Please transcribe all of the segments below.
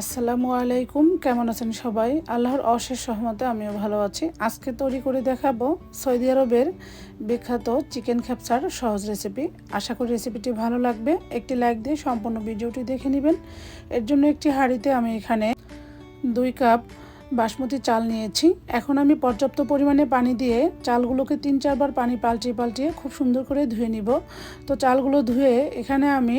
আসসালামু আলাইকুম, কেমন আছেন সবাই? আল্লাহর অশেষ সহমতে আমিও ভালো আছি। আজকে তৈরি করে দেখাবো সৌদি আরবের বিখ্যাত চিকেন খ্যাপসার সহজ রেসিপি। আশা করি রেসিপিটি ভালো লাগবে। একটি লাইক দিয়ে সম্পূর্ণ ভিডিওটি দেখে নেবেন। এর জন্য একটি হাঁড়িতে আমি এখানে দুই কাপ বাসমতি চাল নিয়েছি। এখন আমি পর্যাপ্ত পরিমাণে পানি দিয়ে চালগুলোকে তিন চারবার পানি পাল্টিয়ে পাল্টিয়ে খুব সুন্দর করে ধুয়ে নিব। তো চালগুলো ধুয়ে এখানে আমি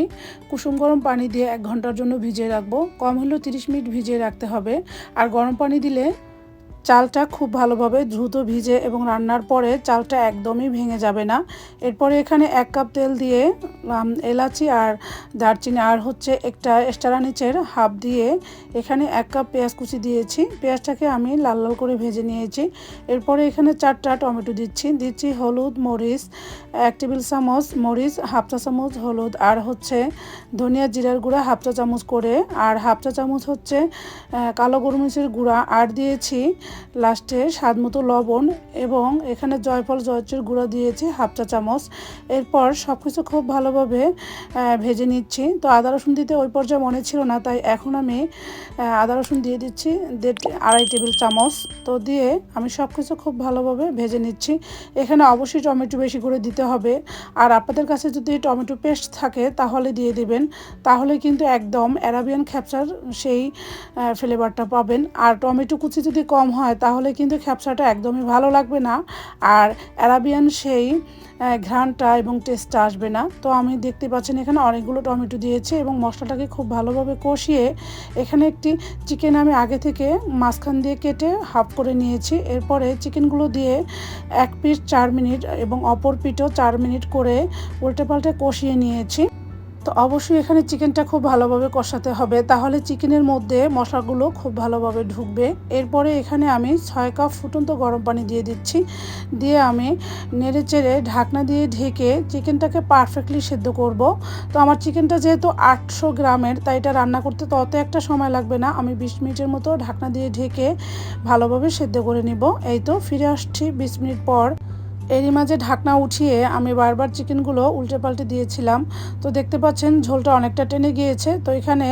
কুসুম গরম পানি দিয়ে এক ঘণ্টার জন্য ভিজিয়ে রাখব। কম হলেও তিরিশ মিনিট ভিজিয়ে রাখতে হবে। আর গরম পানি দিলে চালটা খুব ভালোভাবে দ্রুত ভিজে এবং রান্নার পরে চালটা একদমই ভেঙে যাবে না। এরপরে এখানে এক কাপ তেল দিয়ে এলাচি আর দারচিনি আর হচ্ছে একটা এস্টারা নিচের হাফ দিয়ে এখানে এক কাপ পেঁয়াজ কুচি দিয়েছি। পেঁয়াজটাকে আমি লাল লাল করে ভেজে নিয়েছি। এরপরে এখানে চারটা টমেটো দিচ্ছি। দিচ্ছি হলুদ, মরিচ, এক টেবিল চামচ মরিচ, হাফ চা চামচ হলুদ আর হচ্ছে ধনিয়া জিরার গুঁড়া হাফ চা চামচ করে। আর হাফ চা চামচ হচ্ছে কালো গরমিচের গুঁড়া আর দিয়েছি লাস্টে স্বাদ মতো লবণ এবং এখানে জয়ফল, জয়চুর গুঁড়ো দিয়েছি, হাফ চা চামচ। এরপর সব কিছু খুব ভালোভাবে ভেজে নিচ্ছি। তো আদা, রসুন দিতে ওই পর্যায়ে মনে ছিল না, তাই এখন আমি আদা, রসুন দিয়ে দিচ্ছি দেড় আড়াই টেবিল চামচ। তো দিয়ে আমি সব কিছু খুব ভালোভাবে ভেজে নিচ্ছি। এখানে অবশ্যই টমেটো বেশি করে দিতে হবে। আর আপনাদের কাছে যদি টমেটো পেস্ট থাকে, তাহলে দিয়ে দেবেন। তাহলে কিন্তু একদম অ্যারাবিয়ান খ্যাপচার সেই ফ্লেভারটা পাবেন। আর টমেটো কুচি যদি কম হয় তাহলে কিন্তু খ্যাপসাটা একদমই ভালো লাগবে না। আর অ্যারাবিয়ান সেই ঘ্রাণটা এবং টেস্টটা আসবে না। তো আমি দেখতে পাচ্ছেন এখানে অনেকগুলো টমেটো দিয়েছি এবং মশলাটাকে খুব ভালোভাবে কষিয়ে এখানে একটি চিকেন আমি আগে থেকে মাঝখান দিয়ে কেটে হাফ করে নিয়েছি। এরপরে চিকেনগুলো দিয়ে এক পিস চার মিনিট এবং অপর পিঠও চার মিনিট করে উল্টে পাল্টে কষিয়ে নিয়েছি। তো অবশ্যই এখানে চিকেনটা খুব ভালোভাবে কষাতে হবে। তাহলে চিকেনের মধ্যে মশলাগুলো খুব ভালোভাবে ঢুকবে। এরপরে এখানে আমি ছয় কাপ ফুটন্ত গরম পানি দিয়ে দিচ্ছি। দিয়ে আমি নেড়ে চেড়ে ঢাকনা দিয়ে ঢেকে চিকেনটাকে পারফেক্টলি সেদ্ধ করব। তো আমার চিকেনটা যেহেতু আটশো গ্রামের, তাই এটা রান্না করতে তত একটা সময় লাগবে না। আমি বিশ মিনিটের মতো ঢাকনা দিয়ে ঢেকে ভালোভাবে সেদ্ধ করে নিব। এই তো ফিরে আসছি বিশ মিনিট পর। এরই মাঝে ঢাকনা উঠিয়ে আমি বারবার চিকেনগুলো উল্টে পাল্টে দিয়েছিলাম। তো দেখতে পাচ্ছেন ঝোলটা অনেকটা টেনে গিয়েছে। তো এখানে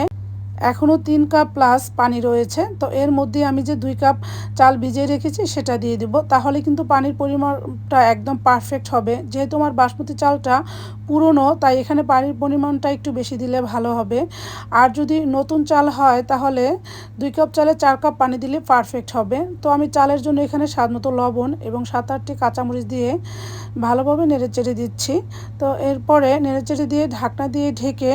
এখনও তিন কাপ প্লাস পানি রয়েছে। তো এর মধ্যে আমি যে দুই কাপ চাল ভিজিয়ে রেখেছি সেটা দিয়ে দিব। তাহলে কিন্তু পানির পরিমাণটা একদম পারফেক্ট হবে। যেহেতু আমার বাসমতি চালটা পুরনো, তাই এখানে পানির পরিমাণটা একটু বেশি দিলে ভালো হবে। আর যদি নতুন চাল হয়, তাহলে দুই কাপ চালে চার কাপ পানি দিলে পারফেক্ট হবে। তো আমি চালের জন্য এখানে স্বাদ মতো লবণ এবং সাত আটটি কাঁচামরিচ দিয়ে ভালোভাবে নেড়ে চেড়ে দিচ্ছি। তো এরপরে নেড়ে চেড়ে দিয়ে ঢাকনা দিয়ে ঢেকে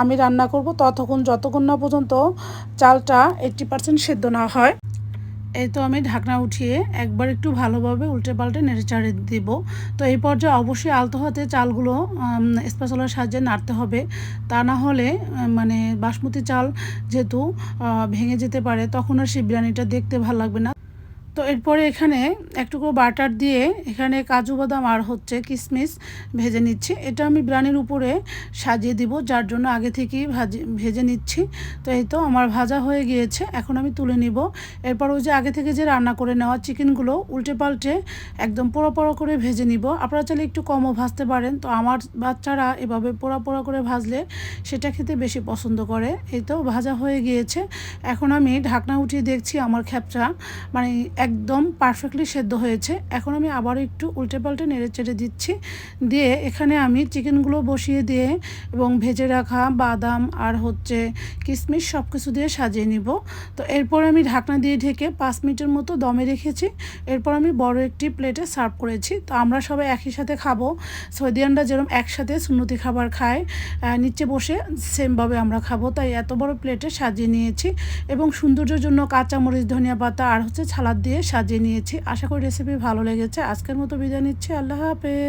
আমি রান্না করব ততক্ষণ, যতক্ষণ না পর্যন্ত চালটা এইট্টি পার্সেন্ট সেদ্ধ না হয়। এই তো আমি ঢাকনা উঠিয়ে একবার একটু ভালোভাবে উল্টে পাল্টে নেড়ে চাড়ে দিব। তো এই পর্যায়ে অবশ্যই আলতো হাতে চালগুলো স্পেশালের সাহায্যে নাড়তে হবে। তা না হলে মানে বাসমতি চাল যেহেতু ভেঙে যেতে পারে, তখন আর সেই বিরিয়ানিটা দেখতে ভালো লাগবে না। তো এরপরে এখানে একটুকু বাটার দিয়ে এখানে কাজু বাদাম আর হচ্ছে কিশমিশ ভেজে নিচ্ছি। এটা আমি ব্রানির উপরে সাজিয়ে দিব, যার জন্য আগে থেকেই ভাজি ভেজে নিচ্ছি। তো এই তো আমার ভাজা হয়ে গিয়েছে, এখন আমি তুলে নিব। এরপর ওই যে আগে থেকে যে রান্না করে নেওয়া চিকেনগুলো, উল্টে পাল্টে একদম পোড়া পোড়া করে ভেজে নিব। আপনারা চাইলে একটু কমও ভাজতে পারেন, তো আমার বাচ্চারা এভাবে পোড়া পোড়া করে ভাজলে সেটা খেতে বেশি পছন্দ করে। এই তো ভাজা হয়ে গিয়েছে। এখন আমি ঢাকনা উঠিয়ে দেখছি আমার খ্যাপচা মানে একদম পারফেক্টলি সেদ্ধ হয়েছে। এখন আমি আবারও একটু উল্টে পাল্টে নেড়ে চেড়ে দিচ্ছি। দিয়ে এখানে আমি চিকেনগুলো বসিয়ে দিয়ে এবং ভেজে রাখা বাদাম আর হচ্ছে কিশমিশ সব কিছু দিয়ে সাজিয়ে নিব। তো এরপর আমি ঢাকনা দিয়ে ঢেকে পাঁচ মিনিটের মতো দমে রেখেছি। এরপর আমি বড় একটি প্লেটে সার্ভ করেছি। তো আমরা সবাই একই সাথে খাব। সৌদিয়ানরা যেরকম একসাথে সুন্নতি খাবার খায় নিচে বসে সেমভাবে আমরা খাব। তাই এত বড় প্লেটে সাজিয়ে নিয়েছি। এবং সৌন্দর্যের জন্য কাঁচামরিচ, ধনিয়া পাতা আর হচ্ছে ছালাদ দিয়ে সাজিয়ে নিয়েছি। আশা করি রেসিপি ভালো লেগেছে। আজকের মতো বিদায় নিচ্ছি। আল্লাহ হাফেজ।